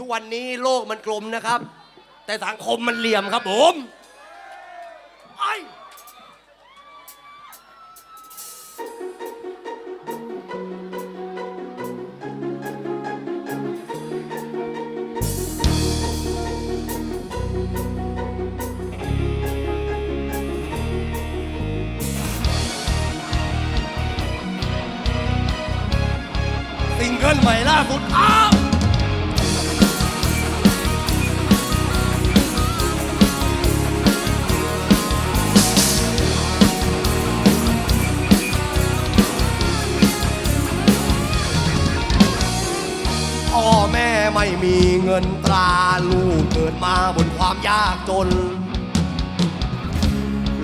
ทุกวันนี้โลกมันกลมนะครับ แต่สังคมมันเหลี่ยมครับผมไอ้ซิงเกิลใหม่ล่าสุดอ้าว พ่อแม่ไม่มีเงินตราลูกเกิดมาบนความยากจน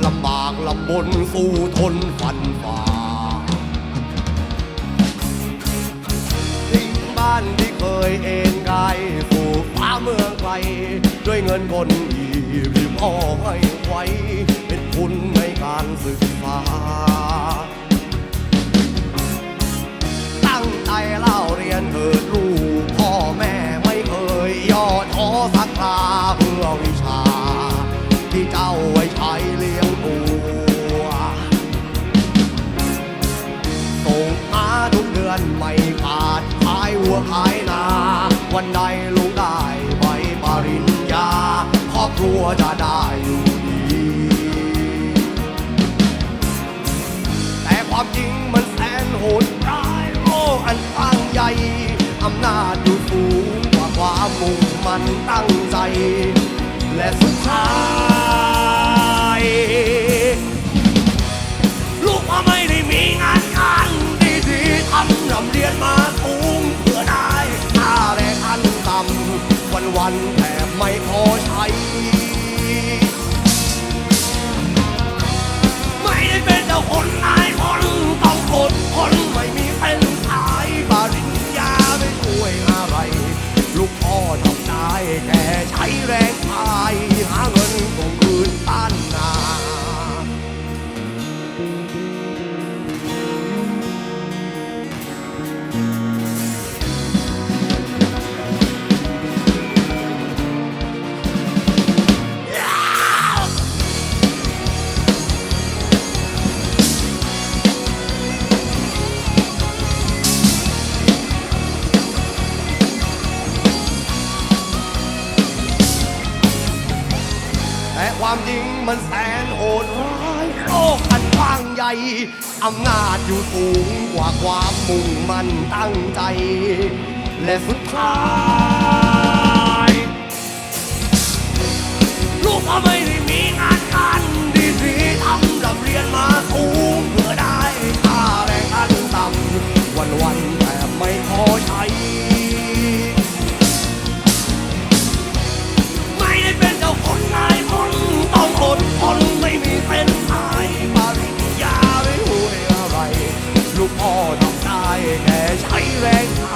ลำบากลำบนสู้ทนฟันฝ่าทิ้งบ้านที่เคยเอนกายสู่ฟ้าเมืองไกลด้วยเงินคนอีที่พ่อให้ไว้ เป็นทุนในการศึกษาาไว้ใช้เลี้ยงตัวส่งมาทุกเดือนไม่ขาดขายวัวขายนา วันใดลูกได้ใบปริญญา ครอบครัวจะได้อยู่ดี แต่ความจริงมันแสนโหดร้ายโลกอันกว้างใหญ่อำนาจอยู่สูงกว่าความมุ่งมันตั้งใจ และสุดท้าย ลูกพ่อทำได้แค่ใช้แรง ความจริงมันแสนโหดร้ายโลกอันกว้างใหญ่อำนาจอยู่สูงกว่าความมุ่งมั่นตั้งใจ และสุดท้าย ลูกก็ไม่ได้มีงานการดีๆทำรำเรียนมา เป็นสายปริญญาไม่รู้ได้อะไร ลูกพ่อทำได้แค่ใช้แรงกาย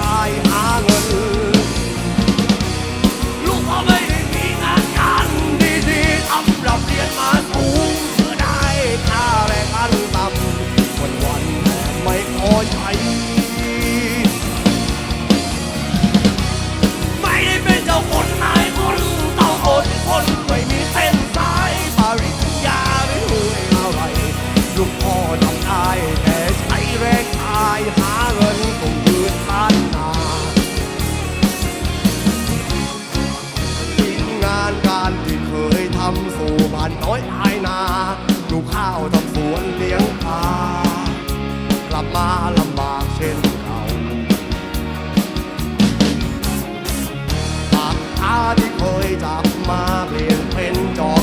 อยภายนาลูกข้าวทำสวนเลี้ยงปลากลับมาลำบากเช่นเก่าปากตาที่เคยจับมาเปลี่ยนเป็นจอ